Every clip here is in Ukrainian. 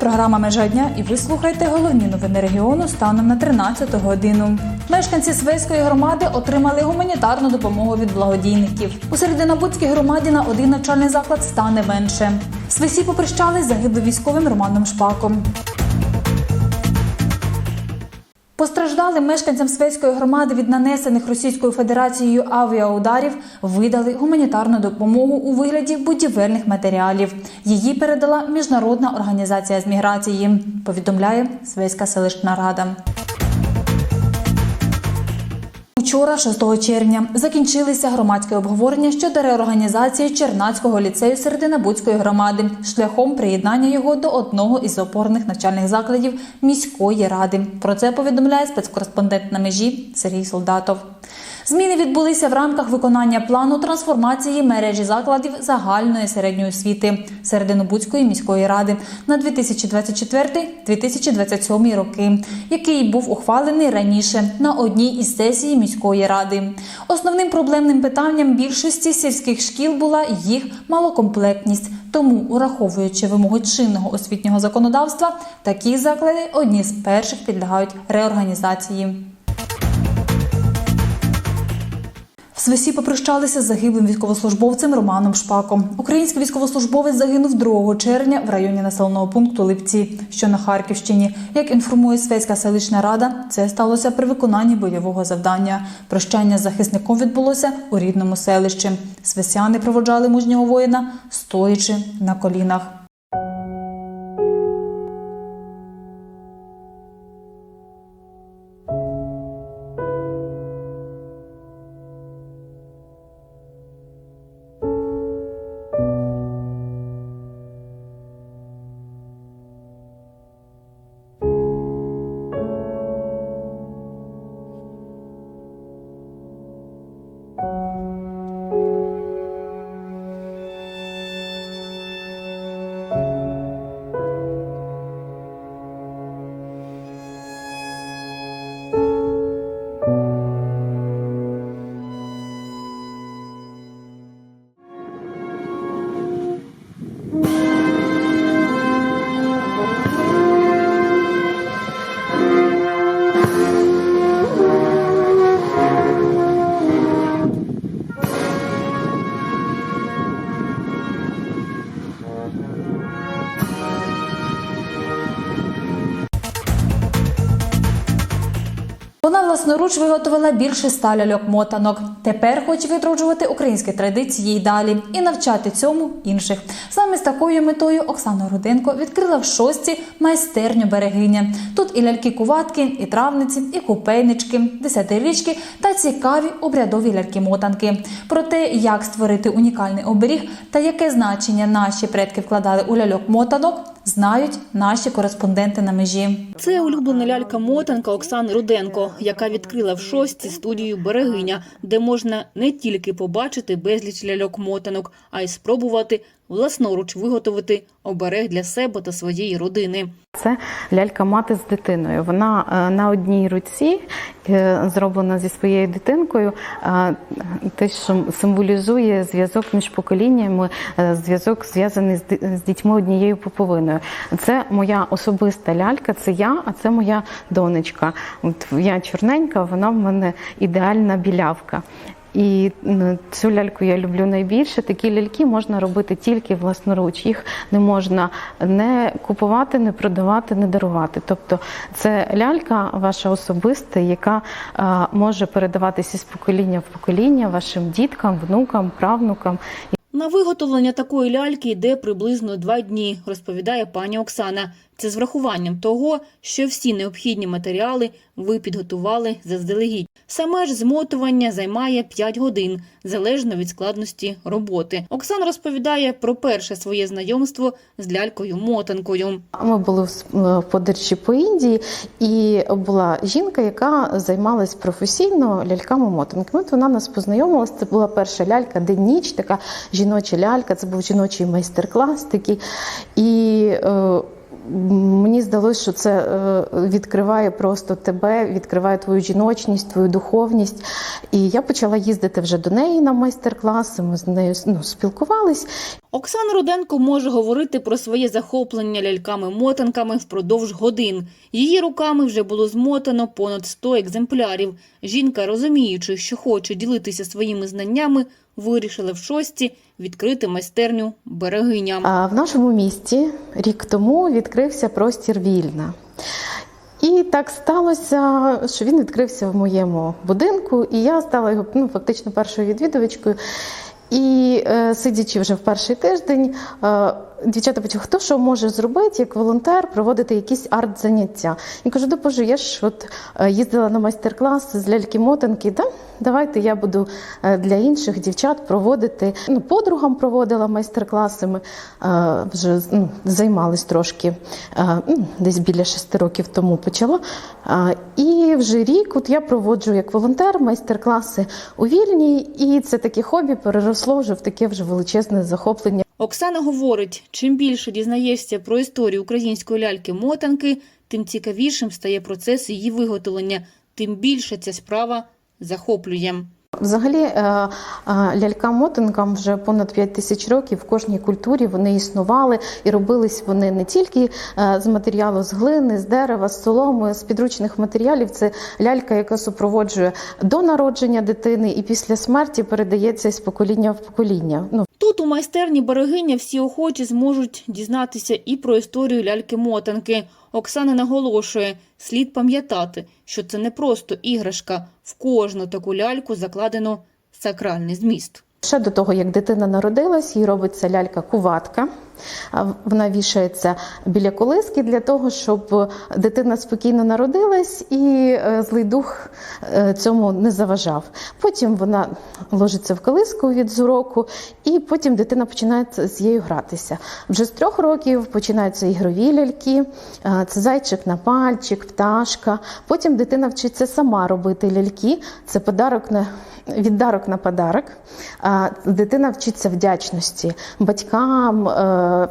програма Межа дня і ви слухаєте головні новини регіону станом на 13 годину. Мешканці Свейської громади отримали гуманітарну допомогу від благодійників. У Серединобудській громаді на один навчальний заклад стане менше. Свисі попрощались загиблим військовим Романом Шпаком. Постраждалим мешканцям Свецької громади від нанесених Російською Федерацією авіаударів видали гуманітарну допомогу у вигляді будівельних матеріалів. Її передала Міжнародна організація з міграції. Повідомляє Свецька селищна рада. Учора, 6 червня, закінчилися громадське обговорення щодо реорганізації Чернацького ліцею Серединобудської громади шляхом приєднання його до одного із опорних навчальних закладів міської ради. Про це повідомляє спецкореспондент на межі Сергій Солдатов. Зміни відбулися в рамках виконання плану трансформації мережі закладів загальної середньої освіти Серединобудської міської ради на 2024-2027 роки, який був ухвалений раніше на одній із сесій міської ради. Основним проблемним питанням більшості сільських шкіл була їх малокомплектність. Тому, ураховуючи вимоги чинного освітнього законодавства, такі заклади одні з перших підлягають реорганізації. В Свисі попрощалися з загиблим військовослужбовцем Романом Шпаком. Український військовослужбовець загинув 2 червня в районі населеного пункту Липці, що на Харківщині. Як інформує Свейська селищна рада, це сталося при виконанні бойового завдання. Прощання з захисником відбулося у рідному селищі. Свисяни проводжали мужнього воїна, стоячи на колінах. Вона власноруч виготовила більше ста ляльок-мотанок. Тепер хоче відроджувати українські традиції й далі і навчати цьому інших. Саме з такою метою Оксана Руденко відкрила в шостці майстерню берегиня. Тут і ляльки-куватки, і травниці, і купейнички, десятирічки та цікаві обрядові ляльки-мотанки. Про те, як створити унікальний оберіг та яке значення наші предки вкладали у ляльок-мотанок, знають наші кореспонденти на межі. Це улюблена лялька мотанка Оксани Руденко, яка відкрила в шостці студію Берегиня, де можна не тільки побачити безліч ляльок мотанок, а й спробувати власноруч виготовити оберег для себе та своєї родини. Це лялька мати з дитиною. Вона е, на одній руці е, зроблена зі своєю дитинкою. е, Те, що символізує зв'язок між поколіннями, зв'язок зв'язаний з дітьми однією поповиною. Це моя особиста лялька, це я, а це моя донечка. От я чорненька, вона в мене ідеальна білявка. І цю ляльку я люблю найбільше. Такі ляльки можна робити тільки власноруч. Їх не можна не купувати, не продавати, не дарувати. Тобто це лялька ваша особиста, яка може передаватися з покоління в покоління вашим діткам, внукам, правнукам. На виготовлення такої ляльки йде приблизно два дні, розповідає пані Оксана. Це з врахуванням того, що всі необхідні матеріали ви підготували заздалегідь. Саме ж змотування займає 5 годин, залежно від складності роботи. Оксана розповідає про перше своє знайомство з лялькою-мотанкою. Ми були в подорожі по Індії, і була жінка, яка займалась професійно ляльками-мотанками. От вона нас познайомила. Це була перша лялька день-ніч, така жіноча лялька. Це був жіночий майстер-клас такий. І е, мені здалося, що це е, відкриває просто тебе, відкриває твою жіночність, твою духовність. І я почала їздити вже до неї на майстер-класи. Ми з нею ну, спілкувались. Оксана Руденко може говорити про своє захоплення ляльками-мотанками впродовж годин. Її руками вже було змотано понад 100 екземплярів. Жінка, розуміючи, що хоче ділитися своїми знаннями, вирішила в шості відкрити майстерню берегиня. А в нашому місті рік тому відкрився простір вільна. І так сталося, що він відкрився в моєму будинку, і я стала його ну, фактично першою відвідувачкою. І е, сидячи вже в перший тиждень, е, дівчата почали, хто що може зробити, як волонтер, проводити якісь арт-заняття. Я кажу, да я ж от е, їздила на майстер-клас з ляльки-мотанки, да? Давайте я буду е, для інших дівчат проводити. Ну, подругам проводила майстер-класи, ми е, вже ну, займались трошки, е, ну, десь біля шести років тому почала. І вже рік от я проводжу як волонтер майстер-класи у вільній, і це таке хобі переросло вже в таке вже величезне захоплення. Оксана говорить, чим більше дізнаєшся про історію української ляльки-мотанки, тим цікавішим стає процес її виготовлення, тим більше ця справа захоплює. Взагалі, лялька мотинкам вже понад 5 тисяч років в кожній культурі вони існували і робились вони не тільки е, з матеріалу з глини, з дерева, з соломи, з підручних матеріалів. Це лялька, яка супроводжує до народження дитини і після смерті передається з покоління в покоління. Ну, Тут у майстерні берегиня всі охочі зможуть дізнатися і про історію ляльки-мотанки. Оксана наголошує, слід пам'ятати, що це не просто іграшка. В кожну таку ляльку закладено сакральний зміст. Ще до того, як дитина народилась, їй робиться лялька-куватка. Вона вішається біля колиски для того, щоб дитина спокійно народилась і е, злий дух е, цьому не заважав. Потім вона ложиться в колиску від зуроку, і потім дитина починає з нею гратися. Вже з трьох років починаються ігрові ляльки, е, це зайчик на пальчик, пташка. Потім дитина вчиться сама робити ляльки. Це подарок на віддарок на подарок. Дитина вчиться вдячності батькам, е,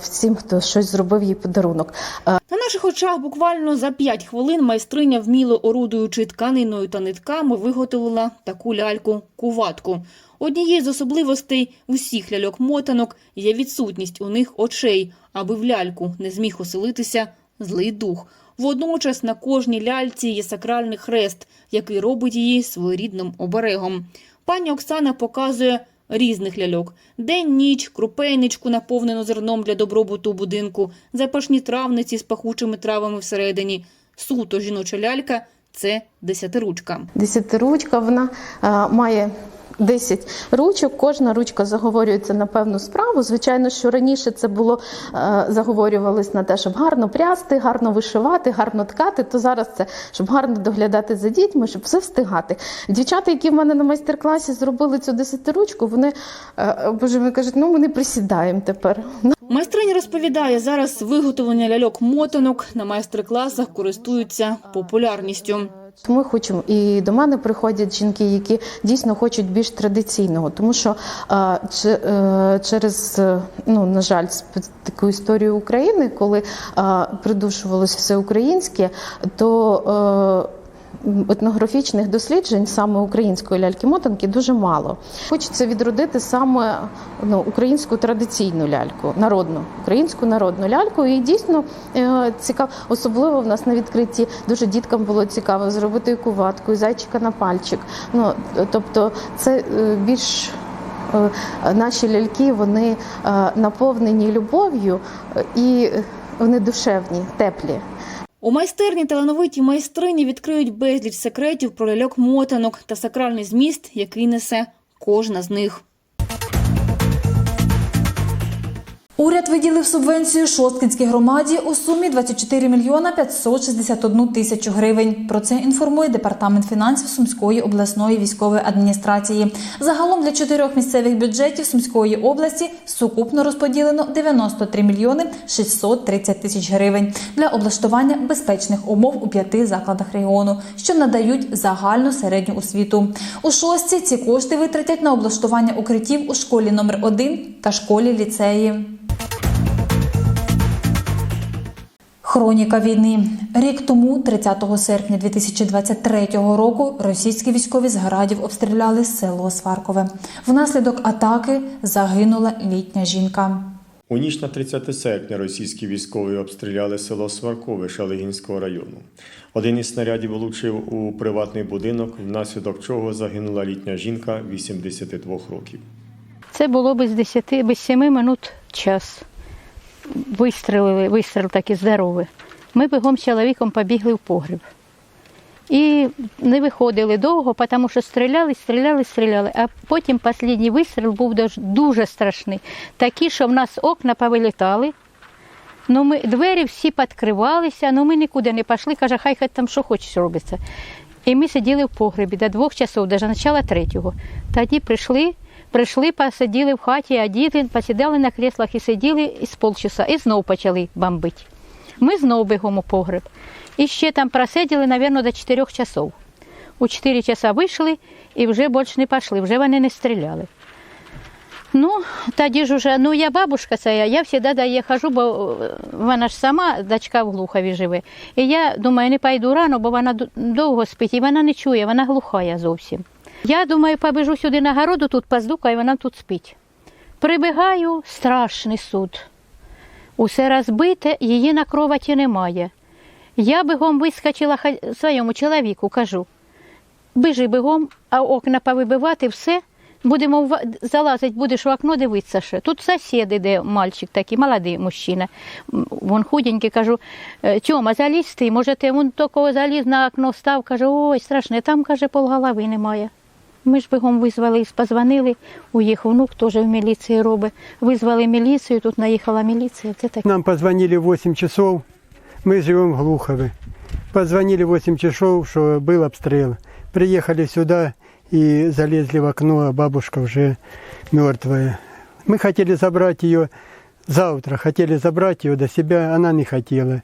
всім, хто щось зробив їй подарунок. Е, На наших очах буквально за 5 хвилин майстриня, вміло орудуючи тканиною та нитками, виготовила таку ляльку-куватку. Однією з особливостей усіх ляльок-мотанок є відсутність у них очей, аби в ляльку не зміг оселитися злий дух. Водночас на кожній ляльці є сакральний хрест, який робить її своєрідним оберегом. Пані Оксана показує різних ляльок: день-ніч, крупейничку, наповнену зерном для добробуту будинку, запашні травниці з пахучими травами всередині. Суто жіноча лялька це десятиручка. Десятиручка вона а, має 10 ручок. Кожна ручка заговорюється на певну справу. Звичайно, що раніше це було е, заговорювалось на те, щоб гарно прясти, гарно вишивати, гарно ткати. То зараз це щоб гарно доглядати за дітьми, щоб все встигати. Дівчата, які в мене на майстер-класі зробили цю десятиручку, вони е, боже ми кажуть, ну ми не присідаємо тепер. Майстриня розповідає, зараз виготовлення ляльок-мотанок на майстер-класах користуються популярністю. Ми хочемо і до мене приходять жінки, які дійсно хочуть більш традиційного, тому що е, через е, ну на жаль, таку історію України, коли придушувалось все українське, то е, Етнографічних досліджень саме української ляльки-мотанки дуже мало. Хочеться відродити саме ну, українську традиційну ляльку, народну українську народну ляльку. І дійсно е, цікаво, особливо в нас на відкритті дуже діткам було цікаво зробити куватку, і зайчика на пальчик. Ну тобто, це е, більш е, наші ляльки вони наповнені любов'ю і вони душевні, теплі. У майстерні талановиті майстрині відкриють безліч секретів про ляльок-мотанок та сакральний зміст, який несе кожна з них. Уряд виділив субвенцію Шосткинській громаді у сумі 24 мільйона 561 тисячу гривень. Про це інформує департамент фінансів Сумської обласної військової адміністрації. Загалом для чотирьох місцевих бюджетів Сумської області сукупно розподілено 93 мільйони 630 тисяч гривень для облаштування безпечних умов у п'яти закладах регіону, що надають загальну середню освіту. У шостці ці кошти витратять на облаштування укриттів у школі номер 1 та школі ліцеї. Хроніка війни. Рік тому, 30 серпня 2023 року, російські військові з градів обстріляли село Сваркове. Внаслідок атаки загинула літня жінка. У ніч на 30 серпня російські військові обстріляли село Сваркове Шалигінського району. Один із снарядів влучив у приватний будинок, внаслідок чого загинула літня жінка 82 років. Це було без 10, без 7 минут час. Вистрілили, вистріл такий здоровий. Ми бігом з чоловіком побігли в погріб. І не виходили довго, тому що стріляли, стріляли, стріляли. А потім останній вистріл був дуже- страшний. Такий, що в нас окна повилітали. Ну, ми, двері всі підкривалися, ну ми нікуди не пішли. Каже, хай хай там що хочеш робиться. І ми сиділи в погребі до двох часов, навіть почала третього. Тоді прийшли, прийшли, посиділи в хаті, а діти посідали на креслах і сиділи з полчаса, і знов почали бомбити. Ми знов бігом у погреб. І ще там просиділи, мабуть, до 4 часов. У 4 часа вийшли і вже більше не пішли, вже вони не стріляли. Ну, тоді ж уже, ну я бабушка ця, я завжди до її хожу, бо е, вона ж сама, дочка в Глухові живе. І я думаю, не пойду рано, бо вона довго спить, і вона не чує, вона глухая зовсім. Я думаю, побіжу сюди на городу, тут поздукаю, вона тут спить. Прибігаю, страшний суд. Усе розбите, її на кроваті немає. Я бігом вискочила своєму чоловіку, кажу, біжи бігом, а окна повибивати, все. Будемо залазити, будеш в окно дивитися ще. Тут сусід іде, мальчик такий, молодий мужчина. Вон худенький, кажу, «Е, Тьома, залізь ти, може ти він такого заліз на окно став, каже, ой, страшне, там, каже, полголови немає. Ми ж бігом визвали, позвонили, у їх внук теж в міліції робить. Визвали міліцію, тут наїхала міліція. Це таке. Нам позвонили в 8 часов, мы живем в Глухове. Позвонили в 8 часов, что был обстрел. Приехали сюда и залезли в окно, а бабушка уже мертвая. Мы хотели забрать ее завтра, хотели забрать ее до себя, она не хотела.